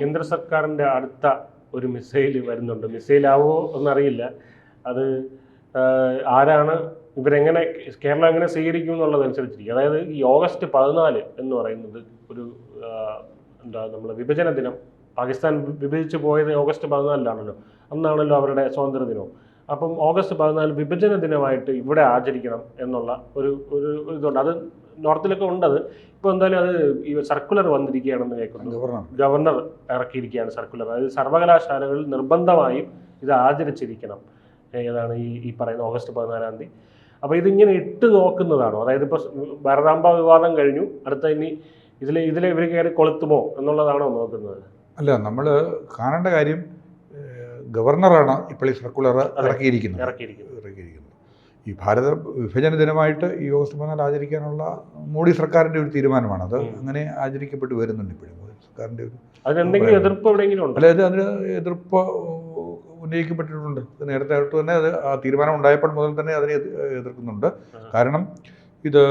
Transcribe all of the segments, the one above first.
കേന്ദ്ര സർക്കാരിന്റെ അടുത്ത ഒരു മിസൈൽ വരുന്നുണ്ട്. മിസൈലാവോ എന്നറിയില്ല. അത് ആരാണ് ഇവരെങ്ങനെ കേരളം എങ്ങനെ സ്വീകരിക്കും എന്നുള്ളതനുസരിച്ചിരിക്കും. അതായത് ഈ ഓഗസ്റ്റ് പതിനാല് എന്ന് പറയുന്നത് ഒരു എന്താ നമ്മൾ വിഭജന ദിനം പാകിസ്ഥാൻ വിഭജിച്ച് പോയത് ഓഗസ്റ്റ് പതിനാലിലാണല്ലോ. അന്നാണല്ലോ അവരുടെ സ്വാതന്ത്ര്യ ദിനവും അപ്പം ഓഗസ്റ്റ് പതിനാല് വിഭജന ദിനമായിട്ട് ഇവിടെ ആചരിക്കണം എന്നുള്ള ഒരു ഒരു ഇതുണ്ട്. അത് നോർത്തിലൊക്കെ ഉണ്ടത്. ഇപ്പോൾ എന്തായാലും അത് ഈ സർക്കുലർ വന്നിരിക്കുകയാണെന്ന് കേൾക്കുന്നു. ഗവർണർ. ഇറക്കിയിരിക്കുകയാണ് സർക്കുലർ. അതായത് സർവകലാശാലകളിൽ നിർബന്ധമായും ഇത് ആചരിച്ചിരിക്കണം. ഏതാണ് ഈ ഈ പറയുന്ന ഓഗസ്റ്റ് പതിനാലാം തീയതി. അപ്പോൾ ഇതിങ്ങനെ ഇട്ട് നോക്കുന്നതാണോ? അതായത് ഇപ്പോൾ ഭരതാമ്പ വിവാദം കഴിഞ്ഞു. അടുത്ത ഇനി ഇതിലെ ഇതിലെ ഇവർ കയറി കൊളുത്തുമോ എന്നുള്ളതാണോ നോക്കുന്നത്? അല്ല നമ്മൾ കാണേണ്ട കാര്യം ഗവർണറാണ് ഇപ്പോൾ ഈ സർക്കുലർ ഇറക്കിയിരിക്കുന്നത്. ഇറക്കിയിരിക്കുന്നത്. ഈ ഭാരത വിഭജന ദിനമായിട്ട് ഈ ഓഗസ്റ്റ് പതിനാല് ആചരിക്കാനുള്ള മോഡി സർക്കാരിന്റെ ഒരു തീരുമാനമാണ് അത് അങ്ങനെ ആചരിക്കപ്പെട്ട് വരുന്നുണ്ട് ഇപ്പോഴും. മോദി സർക്കാരിന്റെ ഒരു എതിർപ്പ് എവിടെയെങ്കിലും അതായത് അതിന് എതിർപ്പ് ഉന്നയിക്കപ്പെട്ടിട്ടുണ്ട്. നേരത്തെ ആയിട്ട് തന്നെ അത് ആ തീരുമാനം ഉണ്ടായപ്പോൾ മുതൽ തന്നെ അതിനെ എതിർക്കുന്നുണ്ട്. കാരണം ഇത്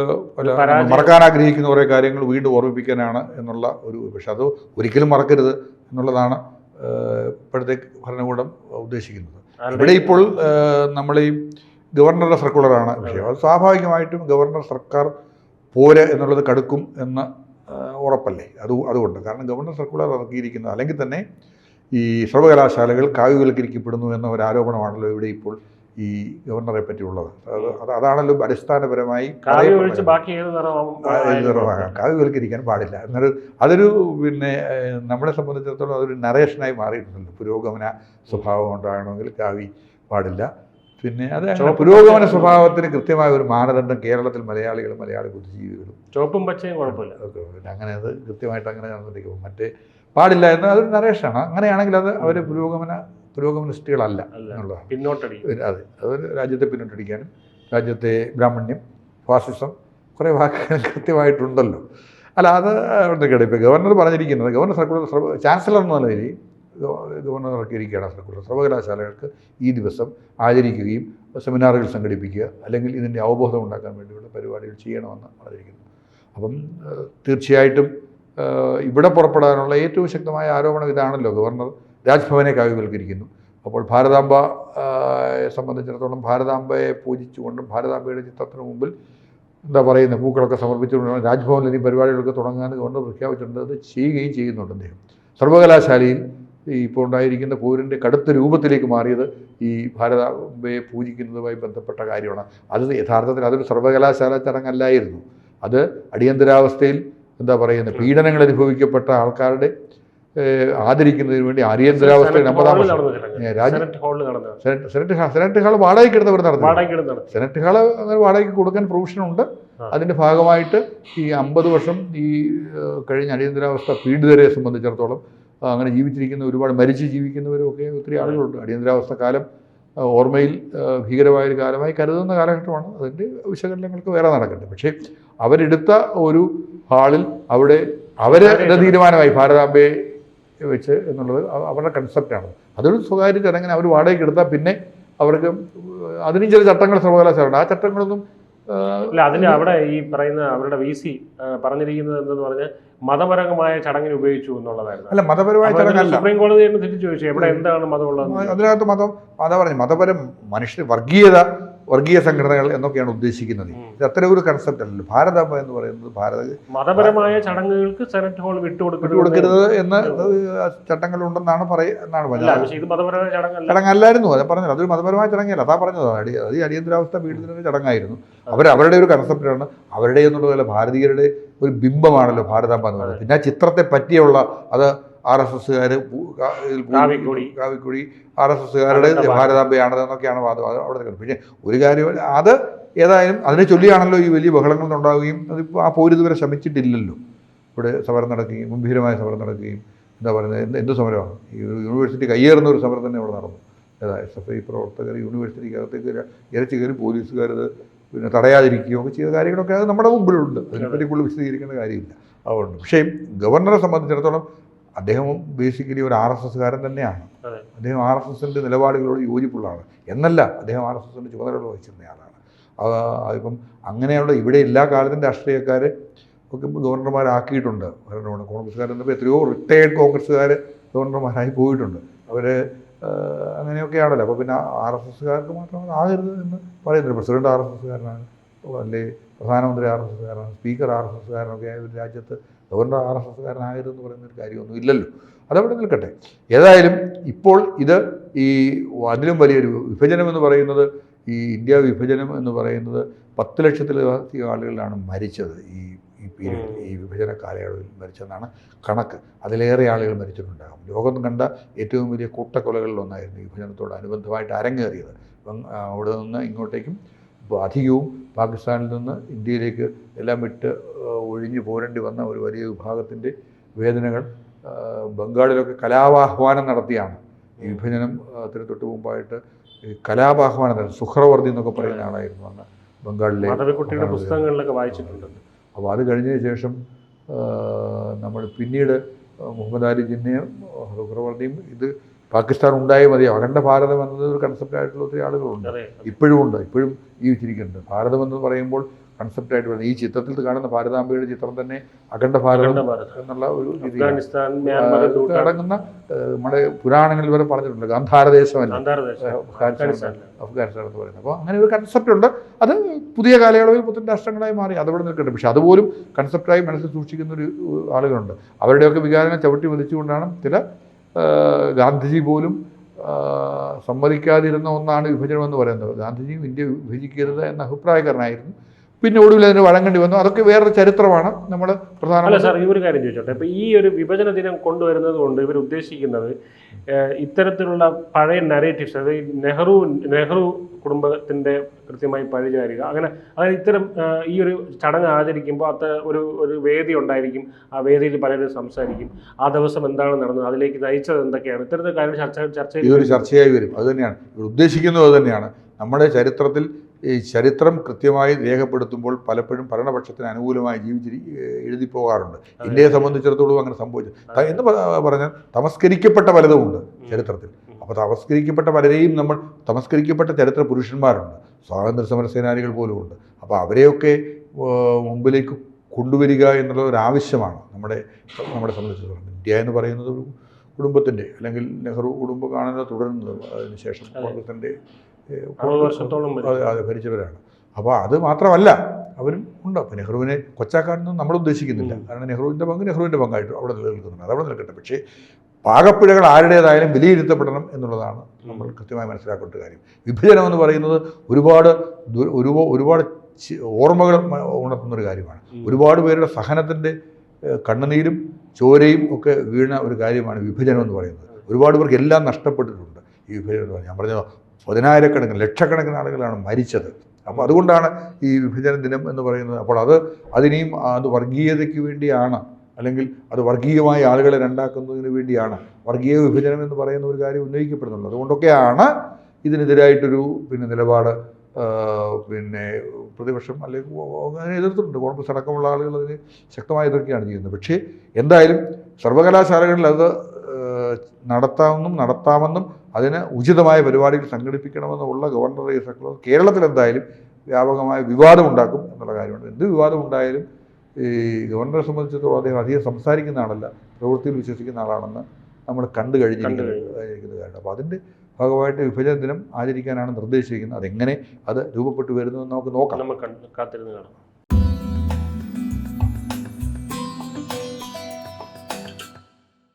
മറക്കാൻ ആഗ്രഹിക്കുന്ന കുറേ കാര്യങ്ങൾ വീണ്ടും ഓർമ്മിപ്പിക്കാനാണ് എന്നുള്ള ഒരു പക്ഷെ അത് ഒരിക്കലും മറക്കരുത് എന്നുള്ളതാണ് ഇപ്പോഴത്തെ ഭരണകൂടം ഉദ്ദേശിക്കുന്നത്. ഇവിടെ ഇപ്പോൾ നമ്മൾ ഈ ഗവർണറുടെ സർക്കുലറാണ് വിഷയം. അത് സ്വാഭാവികമായിട്ടും ഗവർണർ സർക്കാർ പോരെ എന്നുള്ളത് കടുക്കും എന്ന് ഉറപ്പല്ലേ? അത് അതുകൊണ്ട്. കാരണം ഗവർണർ സർക്കുലർ ഇറക്കിയിരിക്കുന്നത് അല്ലെങ്കിൽ തന്നെ ഈ സർവകലാശാലകൾ കാവ്യവൽക്കരിക്കപ്പെടുന്നു എന്ന ഒരു ആരോപണമാണല്ലോ ഇവിടെ ഇപ്പോൾ ഈ ഗവർണറെ പറ്റിയുള്ളത്. അത് അത് അതാണല്ലോ അടിസ്ഥാനപരമായി കാവ്യവൽക്കരിക്കാൻ പാടില്ല. എന്നൊരു അതൊരു പിന്നെ നമ്മളെ സംബന്ധിച്ചിടത്തോളം അതൊരു നറേഷനായി മാറിയിട്ടുണ്ടല്ലോ. പുരോഗമന സ്വഭാവം ഉണ്ടാകണമെങ്കിൽ കാവ്യ പാടില്ല. പിന്നെ അത് പുരോഗമന സ്വഭാവത്തിന് കൃത്യമായ ഒരു മാനദണ്ഡം കേരളത്തിൽ മലയാളികളും മലയാളി ബുദ്ധിജീവികളും. ചുവപ്പും പച്ചയും കുഴപ്പമില്ല. പിന്നെ അങ്ങനെ അത് കൃത്യമായിട്ട് അങ്ങനെ നടന്നിരിക്കും മറ്റേ പാടില്ല എന്ന് അതൊരു നറേഷനാണ് അങ്ങനെയാണെങ്കിൽ അത് അവർ പുരോഗമന പുരോഗമനിസ്റ്റുകളല്ല പിന്നോട്ടടി ഒരു- അതെ. അതൊരു രാജ്യത്തെ പിന്നോട്ടടിക്കാനും രാജ്യത്തെ ബ്രാഹ്മണ്യം ഫാസിസം കുറേ വാക്കുകൾ കൃത്യമായിട്ടുണ്ടല്ലോ. അല്ല അത് അവിടുത്തെ ഇപ്പോൾ ഗവർണർ പറഞ്ഞിരിക്കുന്നത് ഗവർണർ സർക്കുലർ സർവ- ചാൻസലർ എന്ന നിലയിൽ ഗവ- ഗവർണർ ഇറക്കിയിരിക്കുകയാണ് സർക്കുലർ. സർവകലാശാലകൾക്ക് ഈ ദിവസം ആചരിക്കുകയും സെമിനാറുകൾ സംഘടിപ്പിക്കുക അല്ലെങ്കിൽ ഇതിന്റെ അവബോധം ഉണ്ടാക്കാൻ വേണ്ടിയുള്ള പരിപാടികൾ ചെയ്യണമെന്ന് പറഞ്ഞിരിക്കുന്നു. അപ്പം തീർച്ചയായിട്ടും ഇവിടെ പുറപ്പെടാനുള്ള ഏറ്റവും ശക്തമായ ആരോപണം ഇതാണല്ലോ. ഗവർണർ രാജ്ഭവനെ കാവ്യവൽക്കരിക്കുന്നു. അപ്പോൾ ഭാരതാംബ സംബന്ധിച്ചിടത്തോളം ഭാരതാംബയെ പൂജിച്ചുകൊണ്ടും ഭാരതാംബയുടെ ചിത്രത്തിന് മുമ്പിൽ എന്താ പറയുന്നത് പൂക്കളൊക്കെ സമർപ്പിച്ചുകൊണ്ടാണ് രാജ്ഭവനിൽ ഇനി പരിപാടികളൊക്കെ തുടങ്ങാൻ ഗവർണർ പ്രഖ്യാപിച്ചിട്ടുണ്ട്. അത് ചെയ്യുകയും ചെയ്യുന്നുണ്ട് അദ്ദേഹം. സർവകലാശാലയിൽ ഇപ്പോൾ ഉണ്ടായിരിക്കുന്ന പോരിന്റെ കടുത്ത രൂപത്തിലേക്ക് മാറിയത് ഈ ഭാരതാംബയെ പൂജിക്കുന്നതുമായി ബന്ധപ്പെട്ട കാര്യമാണ്. അത് യഥാർത്ഥത്തിൽ അതൊരു സർവകലാശാല ചടങ്ങല്ലായിരുന്നു. അത് അടിയന്തരാവസ്ഥയിൽ എന്താ പറയുന്നത് പീഡനങ്ങൾ അനുഭവിക്കപ്പെട്ട ആൾക്കാരുടെ ആദരിക്കുന്നതിന് വേണ്ടി അടിയന്തരാവസ്ഥയിൽ അമ്പതാം നടന്ന സെനറ്റ് നടന്ന സെനറ്റ് ഹാൾ വാടകയ്ക്ക് എടുത്തവർ നടത്തി നടത്തി സെനറ്റ് ഹാൾ അങ്ങനെ വാടകയ്ക്ക് കൊടുക്കാൻ പ്രൊവിഷൻ ഉണ്ട്. അതിന്റെ ഭാഗമായിട്ട് ഈ അമ്പത് വർഷം ഈ കഴിഞ്ഞ അടിയന്തരാവസ്ഥ പീഡിതരെ സംബന്ധിച്ചിടത്തോളം അങ്ങനെ ജീവിച്ചിരിക്കുന്ന ഒരുപാട് മരിച്ച് ജീവിക്കുന്നവരും ഒക്കെ ഒത്തിരി ആളുകളുണ്ട്. അടിയന്തരാവസ്ഥ കാലം ഓർമ്മയിൽ ഭീകരമായ ഭീകരമായൊരു കാലമായി കരുതുന്ന കാലഘട്ടമാണ്. അതിന്റെ വിശകലനങ്ങൾക്ക് വേറെ നടക്കട്ടെ. പക്ഷേ അവരെടുത്ത ഒരു ഹാളിൽ അവിടെ അവരുടെ തീരുമാനമായി. ഭാരതാംബയെ വെച്ച് എന്നുള്ളത് അവ- അവരുടെ കൺസെപ്റ്റാണ് അതൊരു സ്വകാര്യ ചടങ്ങിന് അവർ വാടകയ്ക്ക് എടുത്താൽ പിന്നെ അവർക്ക് അതിനും ചില ചട്ടങ്ങൾ സർവകലാശാലയുണ്ട്. ആ ചട്ടങ്ങളൊന്നും അല്ല അതിന് അവിടെ ഈ പറയുന്ന അവരുടെ വി സി പറഞ്ഞിരിക്കുന്നത് എന്തെന്ന് പറഞ്ഞാൽ മതപരമായ ചടങ്ങിന് ഉപയോഗിച്ചു എന്നുള്ളതായിരുന്നു. അല്ല മതപരമായ ചടങ്ങല്ല. സുപ്രീം കോടതി തന്നെ തിരിച്ചു ചോദിച്ചു. എവിടെ എന്താണ് മതമുള്ളത് അതിനകത്ത് മതം അതാ പറഞ്ഞു മതപരം മനുഷ്യ വർഗീയത വർഗീയ സംഘടനകൾ എന്നൊക്കെയാണ് ഉദ്ദേശിക്കുന്നത്. ഇത് അത്തരം ഒരു കൺസെപ്റ്റ് അല്ലല്ലോ. ഭാരതമ്മ എന്ന് പറയുന്നത് ഭാരത മതപരമായ ചടങ്ങുകൾക്ക് സെനറ്റ് ഹോൾ വിട്ടുകൊടുക്കരുത് എന്ന ചട്ടങ്ങളുണ്ടെന്നാണ് എന്നാണ് പറഞ്ഞത് ചടങ്ങല്ലായിരുന്നു. അത് പറഞ്ഞത്. അതൊരു മതപരമായ ചടങ്ങല്ല. അതാ പറഞ്ഞത്. അടി അത് അടിയന്തരാവസ്ഥ പീഡിതരുടെ ചടങ്ങായിരുന്നു. അവർ അവരുടെ ഒരു കൺസെപ്റ്റാണ് അവരുടെ എന്നുള്ളതല്ല ഭാരതീയരുടെ ഒരു ബിംബമാണല്ലോ ഭാരതാമ്മ എന്ന് പറയുന്നത്. പിന്നെ ആ ചിത്രത്തെ പറ്റിയുള്ള അത് ആർ എസ് എസ്സുകാർ കാവിക്കൊടി. ആർ എസ് എസ്സുകാരുടെ അതൊക്കെ വാദം. ഭാരതാംബയാണത് എന്നൊക്കെയാണ് വാദം. അവിടെ പക്ഷേ ഒരു കാര്യം അത് ഏതായാലും അതിനെ ചൊല്ലിയാണല്ലോ ഈ വലിയ ബഹളങ്ങൾ ഉണ്ടാവുകയും അതിപ്പോൾ ആ പോരിത് ഇതുവരെ ശ്രമിച്ചിട്ടില്ലല്ലോ ഇവിടെ സമരം നടക്കുകയും ഗംഭീരമായ സമരം നടക്കുകയും എന്താ പറയുന്നത് എന്ത് എന്ത് സമരമാണ്? ഈ യൂണിവേഴ്സിറ്റി കയ്യേറുന്ന ഒരു സമരം തന്നെ ഇവിടെ നടന്നു. ഏതാ എസ് എഫ് ഐ പ്രവർത്തകർ യൂണിവേഴ്സിറ്റിക്കകത്തേക്ക് ഇരച്ചു കയറി പോലീസുകാരത് പിന്നെ തടയാതിരിക്കുകയോ ഒക്കെ ചെയ്ത കാര്യങ്ങളൊക്കെ അത് നമ്മുടെ മുമ്പിലുണ്ട്. അതിനെപ്പറ്റി കൂടുതൽ വിശദീകരിക്കേണ്ട കാര്യമില്ല. അതുകൊണ്ട് പക്ഷേ ഗവർണറെ സംബന്ധിച്ചിടത്തോളം അദ്ദേഹം ബേസിക്കലി ഒരു ആർ എസ് എസ്കാരൻ തന്നെയാണ്. അദ്ദേഹം ആർ എസ് എസിന്റെ നിലപാടുകളോട് യോജിപ്പുള്ളതാണ്. എന്നല്ല അദ്ദേഹം ആർ എസ് എസിന്റെ ചുമതലകൾ വഹിച്ചിരുന്ന ആളാണ്. അതിപ്പം അങ്ങനെയുള്ള ഇവിടെ എല്ലാ കാലത്തും രാഷ്ട്രീയക്കാർ ഒക്കെ ഗവർണർമാരാക്കിയിട്ടുണ്ട്. ഭരണമാണ് കോൺഗ്രസ്സുകാർ എന്നപ്പോൾ എത്രയോ റിട്ടയേർഡ് കോൺഗ്രസ്സുകാർ ഗവർണർമാരായി പോയിട്ടുണ്ട്. അവർ അങ്ങനെയൊക്കെയാണല്ലോ. അപ്പോൾ പിന്നെ ആർ എസ് എസ്സുകാർക്ക് മാത്രം ആകരുത് എന്ന് പറയുന്നില്ല. പ്രസിഡന്റ് ആർ എസ് എസ്സുകാരനാണ്. അല്ലെങ്കിൽ പ്രധാനമന്ത്രി ആർ എസ് എസ്സുകാരനാണ് സ്പീക്കർ ആർ എസ് എസ്സുകാരനൊക്കെ ആയ ഒരു രാജ്യത്ത് ഗവർണർ ആർ എസ് എസ്സുകാരനാകരുതെന്ന് പറയുന്ന ഒരു കാര്യമൊന്നും ഇല്ലല്ലോ. അതവിടെ നിൽക്കട്ടെ. ഏതായാലും ഇപ്പോൾ ഇത് ഈ അതിലും വലിയൊരു വിഭജനം എന്ന് പറയുന്നത് ഈ ഇന്ത്യ വിഭജനം എന്ന് പറയുന്നത് പത്ത് ലക്ഷത്തിലധികം ആളുകളാണ് മരിച്ചത്. ഈ ഈ പീരീഡ് ഈ വിഭജന കാലയളവിൽ മരിച്ചെന്നാണ് കണക്ക്. അതിലേറെ ആളുകൾ മരിച്ചിട്ടുണ്ടാകും. ലോകം കണ്ട ഏറ്റവും വലിയ കൂട്ടക്കൊലകളിൽ ഒന്നായിരുന്നു ഈ വിഭജനത്തോട് അനുബന്ധമായിട്ട് അരങ്ങേറിയത്. അപ്പം അവിടെ നിന്ന് ഇങ്ങോട്ടേക്കും അധികവും പാകിസ്ഥാനിൽ നിന്ന് ഇന്ത്യയിലേക്ക് എല്ലാം വിട്ട് ഒഴിഞ്ഞു പോരേണ്ടി വന്ന ഒരു വലിയ വിഭാഗത്തിന്റെ വേദനകൾ ബംഗാളിലൊക്കെ കലാപാഹ്വാനം നടത്തിയാണ്. ഈ വിഭജനം തൊട്ട് മുമ്പായിട്ട് കലാപാഹ്വാനം നടത്തി സുഹ്രവർദ്ധി എന്നൊക്കെ പറയുന്ന ആളായിരുന്നു അന്ന് ബംഗാളിലെ മാധവിക്കുട്ടിയുടെ പുസ്തകങ്ങളിലൊക്കെ വായിച്ചിട്ടുണ്ട്. അപ്പോൾ അത് കഴിഞ്ഞതിന് ശേഷം നമ്മൾ പിന്നീട് മുഹമ്മദ് അലി ജിന്നയും സുഹ്രവർദ്ധിയും ഇത് പാകിസ്ഥാൻ ഉണ്ടായേ മതി. അഖണ്ഡ ഭാരതം എന്നത് ഒരു കൺസെപ്റ്റായിട്ടുള്ള ഒത്തിരി ആളുകളുണ്ട്. ഇപ്പോഴും ഉണ്ട്. ഇപ്പോഴും ജീവിച്ചിരിക്കുന്നുണ്ട്. ഭാരതം എന്ന് പറയുമ്പോൾ കൺസെപ്റ്റായിട്ട് വരുന്നത്. ഈ ചിത്രത്തിൽ കാണുന്ന ഭാരതാംബയുടെ ചിത്രം തന്നെ അഖണ്ഡ ഭാരതം എന്നുള്ള ഒരു ഇത് അടങ്ങുന്ന നമ്മുടെ പുരാണങ്ങളിൽ വരെ പറഞ്ഞിട്ടുണ്ട് ഗാന്ധാരദേശമല്ല? അഫ്ഗാനിസ്ഥാൻ എന്ന് പറയുന്നത്. അപ്പോൾ അങ്ങനെ ഒരു കൺസെപ്റ്റ് ഉണ്ട്. അത് പുതിയ കാലയളവിൽ പുത്തൻ രാഷ്ട്രങ്ങളായി മാറി. അതവിടെ നിൽക്കട്ടെ പക്ഷെ അതുപോലും കൺസെപ്റ്റായി മനസ്സിൽ സൂക്ഷിക്കുന്ന ഒരു ആളുകളുണ്ട്. അവരുടെയൊക്കെ വികാരങ്ങൾ ചവിട്ടി വലിച്ചുകൊണ്ടാണ് ചില ഗാന്ധിജി പോലും സമ്മതിക്കാതിരുന്ന ഒന്നാണ് വിഭജനം എന്ന് പറയുന്നത്. ഗാന്ധിജിയും ഇന്ത്യ വിഭജിക്കരുത് എന്ന അഭിപ്രായക്കാരനായിരുന്നു. പിന്നെ ഒടുവിൽ അതിന് വഴങ്ങേണ്ടി വന്നു. അതൊക്കെ വേറൊരു ചരിത്രമാണ്. നമ്മൾ അല്ല പ്രധാനമന്ത്രി സാർ ഈ ഒരു കാര്യം ചോദിച്ചോട്ടെ. ഇപ്പൊ ഈ ഒരു വിഭജന ദിനം കൊണ്ടുവരുന്നത് കൊണ്ട് ഇവർ ഉദ്ദേശിക്കുന്നത് ഇത്തരത്തിലുള്ള പഴയ നരേറ്റീവ്സ് അതായത് നെഹ്റു നെഹ്റു കുടുംബത്തിന്റെ കൃത്യമായി പഴിചാരുക അങ്ങനെ അതായത് ഇത്തരം ഈ ഒരു ചടങ്ങ് ആചരിക്കുമ്പോൾ അത്ര ഒരു ഒരു വേദി ഉണ്ടായിരിക്കും. ആ വേദിയിൽ പലരും സംസാരിക്കും. ആ ദിവസം എന്താണ് നടന്നത് അതിലേക്ക് നയിച്ചത് എന്തൊക്കെയാണ്? ഇത്തരത്തിൽ കാര്യം ചർച്ച ചർച്ച ഇതൊരു ചർച്ചയായി വരും. അത് തന്നെയാണ്. ഉദ്ദേശിക്കുന്നത് അത് തന്നെയാണ്. നമ്മുടെ ചരിത്രത്തിൽ ഈ ചരിത്രം കൃത്യമായി രേഖപ്പെടുത്തുമ്പോൾ പലപ്പോഴും ഭരണപക്ഷത്തിന് അനുകൂലമായി ജീവിച്ചിരി എഴുതി പോകാറുണ്ട്. ഇന്ത്യയെ സംബന്ധിച്ചിടത്തോളം അങ്ങനെ സംഭവിച്ചു. എന്ന് പറഞ്ഞാൽ തമസ്കരിക്കപ്പെട്ട പലതുമുണ്ട് ചരിത്രത്തിൽ. അപ്പോൾ തമസ്കരിക്കപ്പെട്ട പലരെയും നമ്മൾ തമസ്കരിക്കപ്പെട്ട ചരിത്ര പുരുഷന്മാരുണ്ട്. സ്വാതന്ത്ര്യ സമര സേനാനികൾ പോലും ഉണ്ട്. അപ്പോൾ അവരെയൊക്കെ മുമ്പിലേക്ക് കൊണ്ടുവരിക എന്നുള്ള ഒരു ആവശ്യമാണ് നമ്മുടെ നമ്മുടെ സംബന്ധിച്ചിടത്തോളം. ഇന്ത്യ എന്ന് പറയുന്നത് ഒരു കുടുംബത്തിന്റെ അല്ലെങ്കിൽ നെഹ്റു കുടുംബം കാണുന്നത് തുടരുന്നത്. അതിനുശേഷം അതെ. കോൺഗ്രസിന്റെ വർഷത്തോളം. അതെ അതെ ഭരിച്ചവരാണ്. അപ്പോൾ അത് മാത്രമല്ല അവരും ഉണ്ട്. അപ്പോൾ നെഹ്റുവിനെ കൊച്ചാക്കാനൊന്നും നമ്മൾ ഉദ്ദേശിക്കുന്നില്ല. കാരണം നെഹ്റുവിന്റെ പങ്ക് നെഹ്റുവിന്റെ പങ്കായിട്ട് അവിടെ നിലനിൽക്കുന്നുണ്ട്. അതവിടെ നിൽക്കട്ടെ. പക്ഷേ പാകപ്പിഴകൾ ആരുടേതായാലും വിലയിരുത്തപ്പെടണം എന്നുള്ളതാണ് നമ്മൾ കൃത്യമായി മനസ്സിലാക്കേണ്ട കാര്യം. വിഭജനം എന്ന് പറയുന്നത് ഒരുപാട് ഒരുപാട് ഓർമ്മകൾ ഉണർത്തുന്നൊരു ഉണർത്തുന്ന ഒരു കാര്യമാണ്. ഒരുപാട് പേരുടെ സഹനത്തിന്റെ കണ്ണുനീരും ചോരയും ഒക്കെ വീണ ഒരു കാര്യമാണ് വിഭജനം എന്ന് പറയുന്നത്. ഒരുപാട് പേർക്ക് എല്ലാം നഷ്ടപ്പെട്ടിട്ടുണ്ട് ഈ വിഭജനം എന്ന് പറഞ്ഞാൽ. ഞാൻ പറഞ്ഞത് പതിനായിരക്കണക്കിന് ലക്ഷക്കണക്കിന് ആളുകളാണ് മരിച്ചത്. അപ്പോൾ അതുകൊണ്ടാണ് ഈ വിഭജന ദിനം എന്ന് പറയുന്നത്. അപ്പോൾ അത് അതിനെയും അത് വർഗീയതയ്ക്ക് വേണ്ടിയാണ് അല്ലെങ്കിൽ അത് വർഗീയമായ ആളുകളെ രണ്ടാക്കുന്നതിന് വേണ്ടിയാണ് വർഗീയ വിഭജനം എന്ന് പറയുന്ന ഒരു കാര്യം ഉന്നയിക്കപ്പെടുന്നുള്ളത് അതുകൊണ്ടൊക്കെയാണ് ഇതിനെതിരായിട്ടൊരു പിന്നെ നിലപാട് പിന്നെ പ്രതിപക്ഷം അല്ലെങ്കിൽ അതിനെ എതിർത്തിട്ടുണ്ട്. കോൺഗ്രസ് അടക്കമുള്ള ആളുകൾ അതിനെ ശക്തമായി എതിർക്കുകയാണ് ചെയ്യുന്നത്. പക്ഷേ എന്തായാലും സർവകലാശാലകളിൽ അത് നടത്താമെന്നും നടത്താമെന്നും അതിന് ഉചിതമായ പരിപാടികൾ സംഘടിപ്പിക്കണമെന്നുള്ള ഗവർണറെ സർക്കുലർ കേരളത്തിൽ എന്തായാലും വ്യാപകമായ വിവാദം ഉണ്ടാക്കും എന്നുള്ള കാര്യമുണ്ട്. എന്ത് വിവാദം ഉണ്ടായാലും ഈ ഗവർണറെ സംബന്ധിച്ചിടത്തോളം അദ്ദേഹം അധികം സംസാരിക്കുന്ന ആളല്ല പ്രവൃത്തിയിൽ വിശ്വസിക്കുന്ന ആളാണെന്ന് നമ്മൾ കണ്ടു കഴിഞ്ഞിരിക്കുന്ന കാര്യം. അപ്പോൾ അതിന്റെ ഭാഗമായിട്ട് വിഭജന ദിനം ആചരിക്കാനാണ് നിർദ്ദേശിക്കുന്നത് അതെങ്ങനെ അത് രൂപപ്പെട്ടു വരുന്നതെന്ന് നമുക്ക് നോക്കാം. നമ്മൾ കാത്തിരുന്ന് കാണാം.